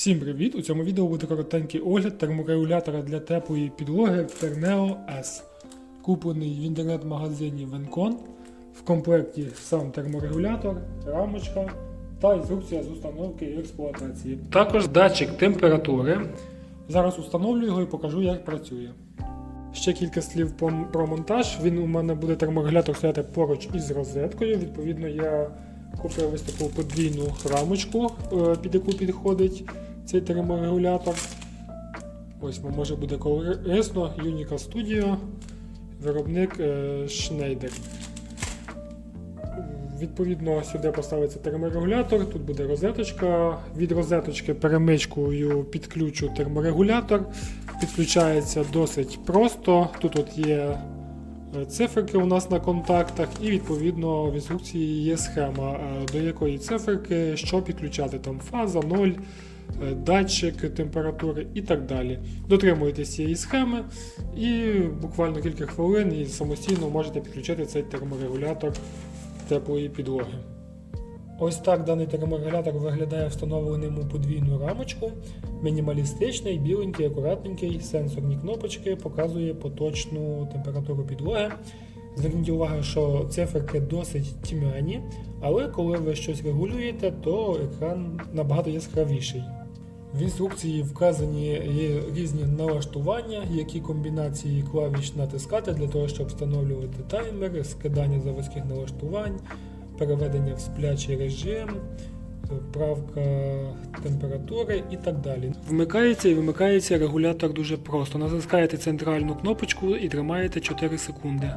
Всім привіт! У цьому відео буде коротенький огляд терморегулятора для теплої підлоги Terneo S. Куплений в інтернет-магазині Vencon. В комплекті сам терморегулятор, рамочка та інструкція з установки і експлуатації. Також датчик температури. Зараз установлю його і покажу, як працює. Ще кілька слів про, про монтаж. Він у мене буде терморегулятор стояти поруч із розеткою. Відповідно, я купив ось таку подвійну рамочку, е, під яку підходить цей терморегулятор. Ось може буде корисно. Unica Studio, виробник е, Schneider. Відповідно, сюди поставиться терморегулятор, тут буде розеточка. Від розеточки перемичкою підключу терморегулятор. Підключається досить просто. Тут от є е, циферки у нас на контактах, і відповідно в інструкції є схема, е, до якої циферки, що підключати. Там фаза, 0, е, датчик температури і так далі. Дотримуєтесь цієї схеми, і буквально кілька хвилин і самостійно можете підключити цей терморегулятор теплої підлоги. Ось так даний терморегулятор виглядає встановленим у подвійну рамочку. Мінімалістичний, біленький, акуратненький, сенсорні кнопочки показує поточну температуру підлоги. Зверніть увагу, що циферки досить тьмяні, але коли ви щось регулюєте, то екран набагато яскравіший. В інструкції вказані є різні налаштування, які комбінації клавіш натискати для того, щоб встановлювати таймер, скидання заводських налаштувань, переведення в сплячий режим, правка температури і так далі. Вмикається і вимикається регулятор дуже просто. Натискаєте центральну кнопочку і тримаєте 4 секунди.